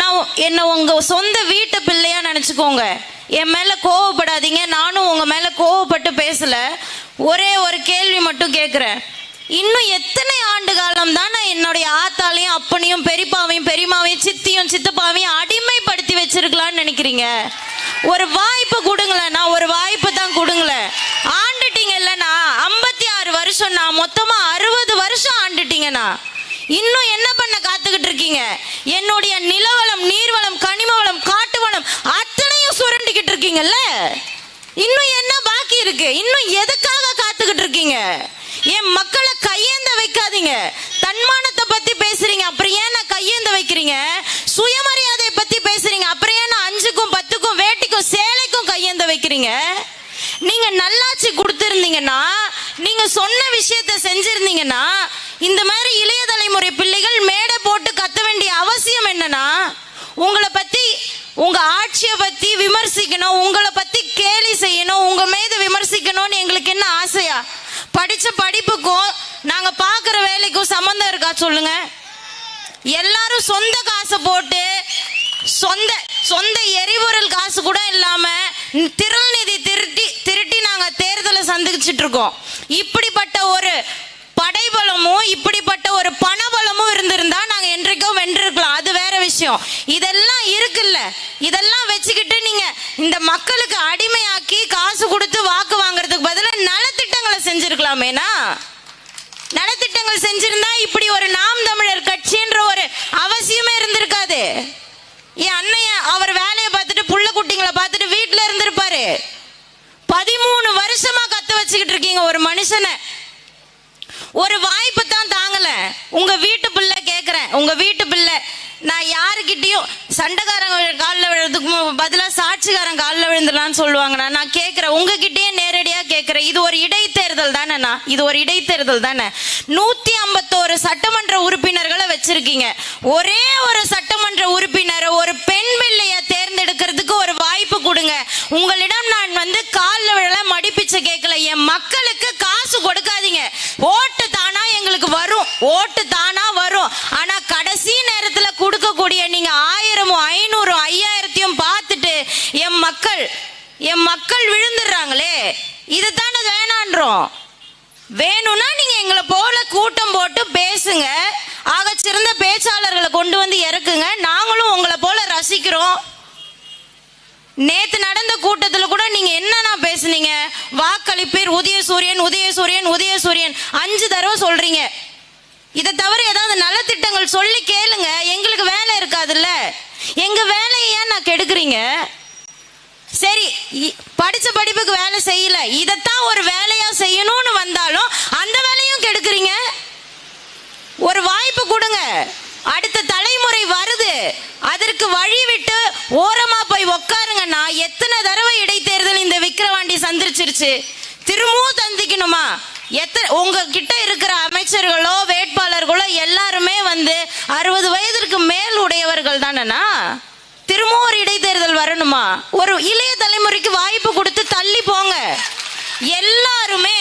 நான் என்ன உங்க சொந்த வீட்டு பிள்ளையா நினைச்சுக்கோங்க. என் மேல கோவப்படாதீங்க. நானும் உங்க மேல கோவப்பட்டு பேசல. ஒரே ஒரு கேள்வி மட்டும் கேட்குறேன் இன்னும் எத்தனை ஆண்டு காலம் தான் நான் என்னுடைய ஆத்தாலையும் அப்பனையும் பெரியப்பாவையும் பெரியமாவையும் சித்தியும் சித்தப்பாவையும் அடிமைப்படுத்தி வச்சிருக்கலாம்னு நினைக்கிறீங்க? ஒரு வாய்ப்பு கொடுங்களேண்ணா ஒரு வாய்ப்பு தான் கொடுங்களேன். ஆண்டுட்டீங்கல்லண்ணா. ஐம்பத்தி ஆறு வருஷம் நான் மொத்தமா அறுபது வருஷம் ஆண்டுட்டீங்கண்ணா. இன்னும் என்ன பண்ண காத்துக்கிட்டு இருக்கீங்க? என்னுடைய நிலவளம் நீர்வளம் கனிம வளம் காட்டு வளம் அத்தனையும் சுரண்டிக்கிட்டு இருக்கீங்கல்ல? இன்னும் என்ன பாக்கி இருக்கு? இன்னும் எதுக்காக காத்துக்கிட்டு இருக்கீங்க? என் மக்களை கையேந்த வைக்காதீங்க. தன்மானத்தை பத்தி பேசுறீங்க அப்புறம் ஏன் நான் கையேந்த வைக்கிறீங்க? சுயமரியாதையை பத்தி பேசுறீங்க அப்புறம் ஏன் நான் அஞ்சுக்கும் பத்துக்கும் வேட்டிக்கும் சேலைக்கும் கையேந்த வைக்கிறீங்க? நீங்க நல்லாட்சி கொடுத்துருந்தீங்கன்னா நீங்க சொன்ன விஷயத்த செஞ்சிருந்தீங்கன்னா இந்த மாதிரி இளைய தலைமுறை பிள்ளைகள் மேடை போட்டு கத்த வேண்டிய அவசியம் என்னன்னா உங்களை பத்தி உங்க ஆட்சியை பத்தி விமர்சிக்கணும் உங்களை பத்தி கேலி செய்யணும் உங்க மீது விமர்சிக்கணும்னு எங்களுக்கு என்ன ஆசையா? படிச்ச படிப்புக்கும் நாங்க பாக்குற வேலைக்கும் சம்மந்தம் இருக்கா சொல்லுங்க? எல்லாரும் சொந்த காசை போட்டு சொந்த சொந்த எரிபொருள் காசு கூட இல்லாம திருநிதி நிதி திருட்டி திருட்டி நாங்க தேர்தலை சந்திச்சிட்டு இருக்கோம். இப்படிப்பட்ட ஒரு படைபலமும் இப்படிப்பட்ட ஒரு பணபலமும் இருந்திருந்தா நாங்க என்றைக்கோ வென்றிருக்கலாம். அது வேற விஷயம். இதெல்லாம் இருக்குல்ல. இதெல்லாம் வச்சுக்கிட்டு நீங்க இந்த மக்களுக்கு அடிமையாக்கி காசு கொடுத்து வாக்கு வாங்குறதுக்கு பதிலாக நலத்திட்டங்களை செஞ்சிருக்கலாமேனா? நலத்திட்டங்கள் செஞ்சிருந்தா இப்படி ஒரு நாம் தமிழர் கட்சின்ற ஒரு அவசியமே இருந்திருக்காது. என் அண்ணைய அவர் வேலையை பார்த்துட்டு புள்ள குட்டிங்களை பார்த்துட்டு வீட்டுல இருந்திருப்பாரு. பதிமூணு வருஷமா கத்து வச்சுக்கிட்டு இருக்கீங்க ஒரு மனுஷனை. ஒரு வாய்ப்பு தான் தாங்கல. உங்க வீட்டு பிள்ளை கேக்குறேன். உங்க வீட்டு பிள்ளை நான் யாருக்கிட்டேயும் சண்டைக்காரங்க காலில் விழுறதுக்கு பதிலாக சாட்சிக்காரன் காலில் விழுந்துடலான்னு சொல்லுவாங்கண்ணா. நான் கேட்குறேன் உங்ககிட்டயே நேரடியாக கேட்குறேன் இது ஒரு இடைத்தேர்தல் தானேண்ணா இது ஒரு இடைத்தேர்தல் தானே? நூற்றி ஐம்பத்தோரு சட்டமன்ற உறுப்பினர்களை வச்சிருக்கீங்க. ஒரே ஒரு சட்டமன்ற உறுப்பினரை ஒரு பெண் பிள்ளையை தேர்ந்தெடுக்கிறதுக்கு ஒரு வாய்ப்பு கொடுங்க. உங்களிடம் நான் வந்து காலில் விழல மடிப்பிச்சு கேட்கல என் மக்களுக்கு கொடுக்காதீங்க. ஓட்டு தானா எங்களுக்கு வரும். ஓட்டு தானா வரும். ஆனா கடைசி நேரத்துல கொடுக்கக்கூடிய நீங்க ஆயிரமும் ஐநூறும் ஐயாயிரத்தையும் பார்த்துட்டு என் மக்கள் என் மக்கள் விழுந்துடுறாங்களே. இதுதானே வேணான்றோம். வேணும்னா நீங்க எங்களை போல கூட்டம் போட்டு பேசுங்க. ஆகச்சிறந்த பேச்சாளர்களை கொண்டு வந்து இறக்குங்க. நாங்களும் உங்களை போல ரசிக்கிறோம். நேத்து நடந்த கூட்டத்துல கூட நீங்க என்னன்னா பேசுனீங்க? வாக்களிப்பீர் உதயசூரியன் உதயசூரியன் உதயசூரியன் அஞ்சு தடவை சொல்றீங்க. இதை தவிர ஏதாவது நலத்திட்டங்கள் சொல்லி கேளுங்க. எங்களுக்கு வேலை இருக்காதுல்ல. எங்க வேலையை ஏன் நான் கெடுக்குறீங்க? சரி இ- படிச்ச படிப்புக்கு வேலை செய்யல. இதைத்தான் ஒரு வேலையா செய்யணும்னு வந்தாலும் அந்த வேலையும் கெடுக்குறீங்க? ஒரு வாய்ப்பு கொடுங்க. அடுத்த தலைமுறை வருது. அதற்கு வழி விட்டு ஓரமா போய் உக்காருங்கன்னா எத்தனை தடவை இடைத்தேர்தல் இந்த விக்கிரவாண்டி சந்திச்சிருச்சு திரும்பவும் சந்திக்கணுமா? எத்தனை உங்ககிட்ட இருக்கிற அமைச்சர்களோ வேட்பாளர்களோ எல்லாருமே வந்து அறுபது வயதிற்கு மேல் உடையவர்கள் தானேண்ணா? திரும்பவும் ஒரு இடைத்தேர்தல் வரணுமா? ஒரு இளைய தலைமுறைக்கு வாய்ப்பு கொடுத்து தள்ளி போங்க. எல்லாருமே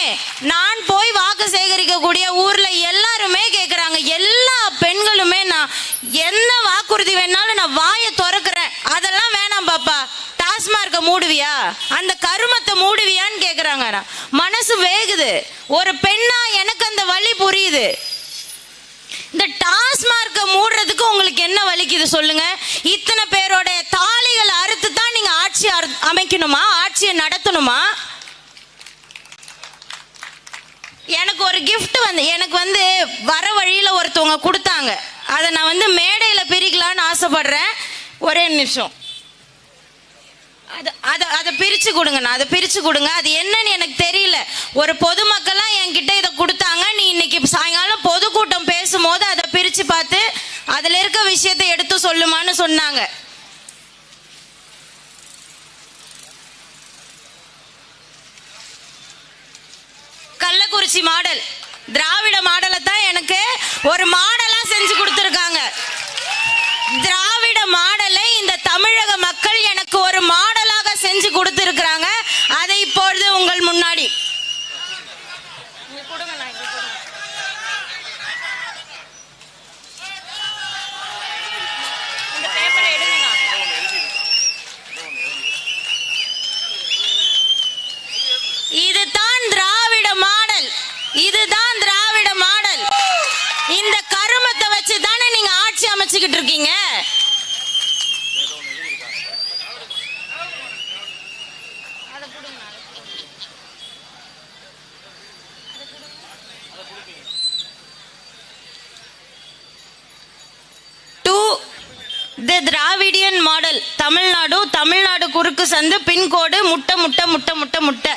நான் போய் வாக்கு சேகரிக்கக்கூடிய ஊர்ல எல்லாருமே கேட்குறாங்க எல்லா பெண்களுமே நான் என்ன வாக்குறுதி வேணாலும் நான் வாயை துற டாஸ்மார்க்க மூடுவியா? அந்த கருமத்தை மூடுவியான்னு கேக்குறாங்க மனசு வேகுது. ஒரு பெண்ணா எனக்கு அந்த வழி புரியுது. இந்த டாஸ்மார்க்க மூடுறதுக்கு உங்களுக்கு என்ன வலிக்குது சொல்லுங்க. இத்தனை பேரோட தாலிகளை அறுத்து தான் நீங்க ஆட்சி அறு- அமைக்கணுமா? ஆட்சியை நடத்தணுமா? எனக்கு ஒரு கிஃப்ட் வந்து எனக்கு வந்து வர வழியில ஒருத்தவங்க கொடுத்தாங்க. அதை நான் வந்து மேடையில் பிரிக்கலான்னு ஆசைப்படுறேன். ஒரே நிமிஷம். அது அதை அதை பிரிச்சு கொடுங்கண்ணா அதை பிரிச்சு கொடுங்க. அது என்னன்னு எனக்கு தெரியல. ஒரு பொதுமக்களாக என்கிட்ட இதை கொடுத்தாங்க. நீ இன்னைக்கு சாயங்காலம் பொதுக்கூட்டம் பேசும்போது அதை பிரிச்சு பார்த்து அதுல இருக்க விஷயத்தை எடுத்து சொல்லுமான்னு சொன்னாங்க. கள்ளக்குறிச்சி மாடல். திராவிட மாடலை தான் எனக்கு ஒரு மாடலாக செஞ்சு கொடுத்துருக்காங்க. திராவிட மாடல் மாடலாக செஞ்சு அதை இப்பொழுது உங்கள் முன்னாடி இந்த பேப்பரை நீங்க to the Dravidian model Tamil Nadu Tamil Nadu குறுக்கு சந்து பின்கோடு முட்டை முட்டை முட்டை முட்டை முட்டை.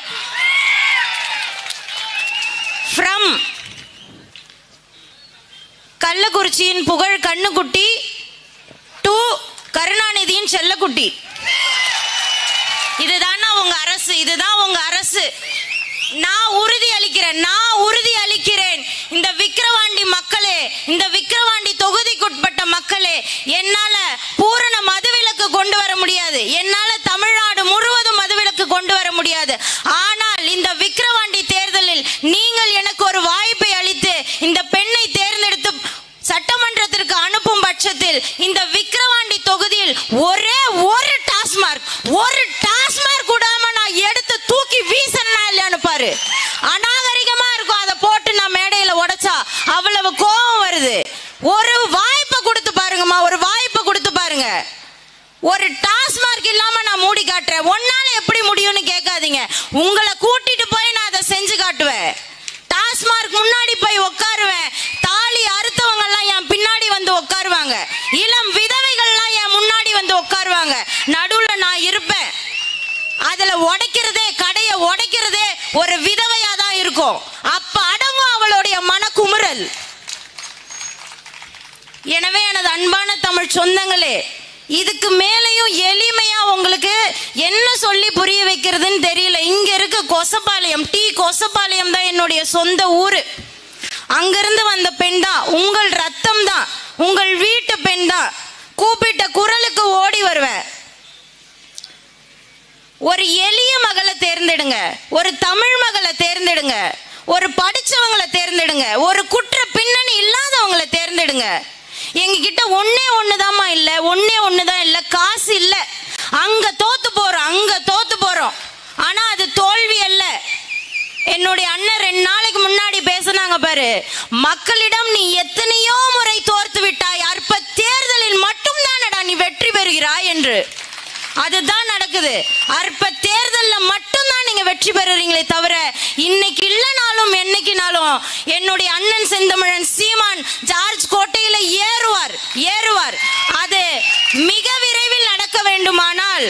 ஃப்ரம் கள்ளக்குறிச்சியின் புகழ் கண்ணுக்குட்டி டு கருணாநிதியின் செல்லக்குட்டி. இதுதானா உங்க அரசு? இதுதான் உங்க அரசு. நான் உறுதி அளிக்கிறேன் நான் உறுதி அளிக்கிறேன். இந்த விக்கிரவாண்டி மக்களே இந்த விக்கிரவாண்டி தொகுதிக்குட்பட்ட மக்களே என்னால பூரண மதுவிலக்கு கொண்டு வர முடியாது என்னால தமிழ்நாடு முழுவதும் மதுவிலக்கு கொண்டு வர முடியாது ஆனால் இந்த விக்கிரவாண்டி தேர்தலில் நீங்கள் எனக்கு ஒரு வாய்ப்பை அளித்து இந்த பெண்ணை தேர்ந்தெடுத்து சட்டமன்றத்திற்கு அனுப்பும் பட்சத்தில் இந்த விக்கிரவாண்டி தொகுதியில் ஒரே ஒரு டாஸ்மார்க் ஒரு டாஸ்மார்க் கூடாம நான் எடுத்து தூக்கி வீசனா இல்லையான்னு பாரு அநாகரிகமா இருக்கும் அதை போட்டு நான் மேடையில உடைச்சா அவ்வளவு கோபம் வருது ஒரு வாய்ப்பை கொடுத்து பாருங்கம்மா ஒரு வாய்ப்பை கொடுத்து பாருங்க ஒரு டாஸ்மார்க் இல்லாம நான் மூடி காட்டுறேன். ஒன்னால எப்படி முடியும்னு கேட்காதீங்க. உங்களை கூட்டிட்டு போய் நான் அதை செஞ்சு காட்டுவேன். டாஸ்மார்க் முன்னாடி போய் உட்காருவேன் தாலி அறுத்தவங்க எல்லாம் என் பின்னாடி வந்து உட்காருவாங்க இளம் விதவைகள்லாம் என் முன்னாடி வந்து உட்காருவாங்க நடுவுல நான் இருப்பேன். அதுல உடைக்கிறதே கடைய உடைக்கிறதே ஒரு விதவையா தான் இருக்கும். அப்ப அடங்கும் அவளுடைய மனக்குமுறல். எனவே எனது அன்பான தமிழ் சொந்தங்களே இதுக்கு மேலேயும் எளிமையா உங்களுக்கு என்ன சொல்லி புரிய வைக்கிறதுன்னு தெரியல. இங்க இருக்க கொசப்பாளையம் டி கொசப்பாளையம் தான் என்னுடைய சொந்த ஊரு. அங்கிருந்து வந்த பெண் தான். உங்கள் ரத்தம் தான். உங்கள் வீட்டு பெண் தான். கூப்பிட்ட குரலுக்கு ஓடி வருவேன். ஒரு எளிய மகளை தேர்ந்தெடுங்க. ஒரு தமிழ் மகளை தேர்ந்தெடுங்க. ஒரு படிச்சவங்களை தேர்ந்தெடுங்க. ஒரு குற்ற பின்னணி இல்லாதவங்களை தேர்ந்தெடுங்க. எங்ககிட்ட ஒன்னே ஒண்ணுதாம்மா இல்ல ஒன்னே ஒண்ணுதான் இல்ல காசு இல்ல. அங்க தோத்து போறோம் அங்க தோத்து போறோம். ஆனா அது தோல்வி அல்ல. என்னுடைய அண்ணன் ரெண்டு நாளைக்கு முன்னாடி பேசினாங்க பாரு மக்களிடம் நீ எத்தனையோ முறை தோர்த்து விட்டாய் அற்ப தேர்தலில் மட்டும் தானடா நீ வெற்றி பெறுகிறாய் என்று. அதுதான் நடக்குது. அற்ப தேர்தலில் மட்டும்தான் நீங்க வெற்றி பெறுறீங்களே தவிர இன்னைக்கு இல்லைன்னா என்னுடைய அண்ணன் செந்தமிழன் சீமான் ஜார்ஜ் கோட்டையில ஏறுவார் ஏறுவார். அது மிக விரைவில் நடக்க வேண்டுமானால்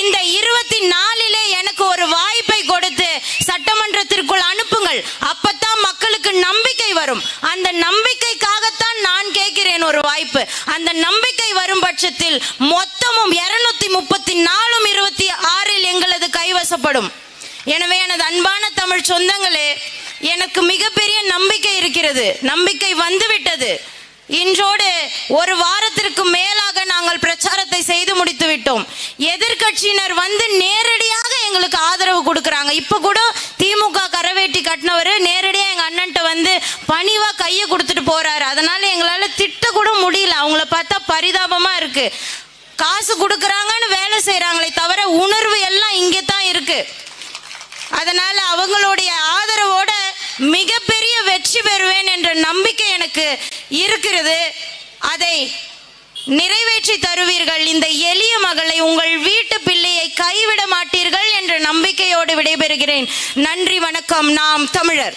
இந்த இருபத்தி நாலிலே எனக்கு ஒரு வாய்ப்பை கொடுத்து சட்டமன்றத்திற்குள் அனுப்புங்கள். அப்பத்தான் மக்களுக்கு நம்பிக்கை வரும். அந்த நம்பிக்கைக்காகத்தான் நான் கேட்கிறேன் ஒரு வாய்ப்பு. அந்த நம்பிக்கை வரும் பட்சத்தில் மொத்தமும் இருநூத்தி முப்பத்தி நாலும் இருபத்தி ஆறில் எங்களது கைவசப்படும். எனவே எனது அன்பான தமிழ் சொந்தங்களே எனக்கு மிகப்பெரிய நம்பிக்கை இருக்கிறது. நம்பிக்கை வந்துவிட்டது. இன்றோடு ஒரு வாரத்திற்கு மேலாக நாங்கள் பிரச்சாரத்தை செய்து முடித்து விட்டோம். எதிர்க்கட்சியினர் வந்து நேரடியாக எங்களுக்கு ஆதரவு கொடுக்குறாங்க. இப்போ கூட திமுக கரவேட்டி கட்டினவர் நேரடியாக எங்கள் அண்ணன்ட்ட வந்து பணிவாக கையை கொடுத்துட்டு போறாரு. அதனால எங்களால் திட்ட கூட முடியல. அவங்கள பார்த்தா பரிதாபமாக இருக்குது காசு கொடுக்குறாங்கன்னு வேலை செய்கிறாங்களே தவிர உணர்வு எல்லாம் இங்கே தான் இருக்குது அதனால அவங்களுடைய ஆதரவோட மிகப்பெரிய வெற்றி பெறுவேன் என்ற நம்பிக்கை எனக்கு இருக்கிறது. அதை நிறைவேற்றி தருவீர்கள். இந்த எளிய மகளை உங்கள் வீட்டு பிள்ளையை கைவிட மாட்டீர்கள் என்ற நம்பிக்கையோடு விடைபெறுகிறேன். நன்றி வணக்கம். நாம் தமிழர்.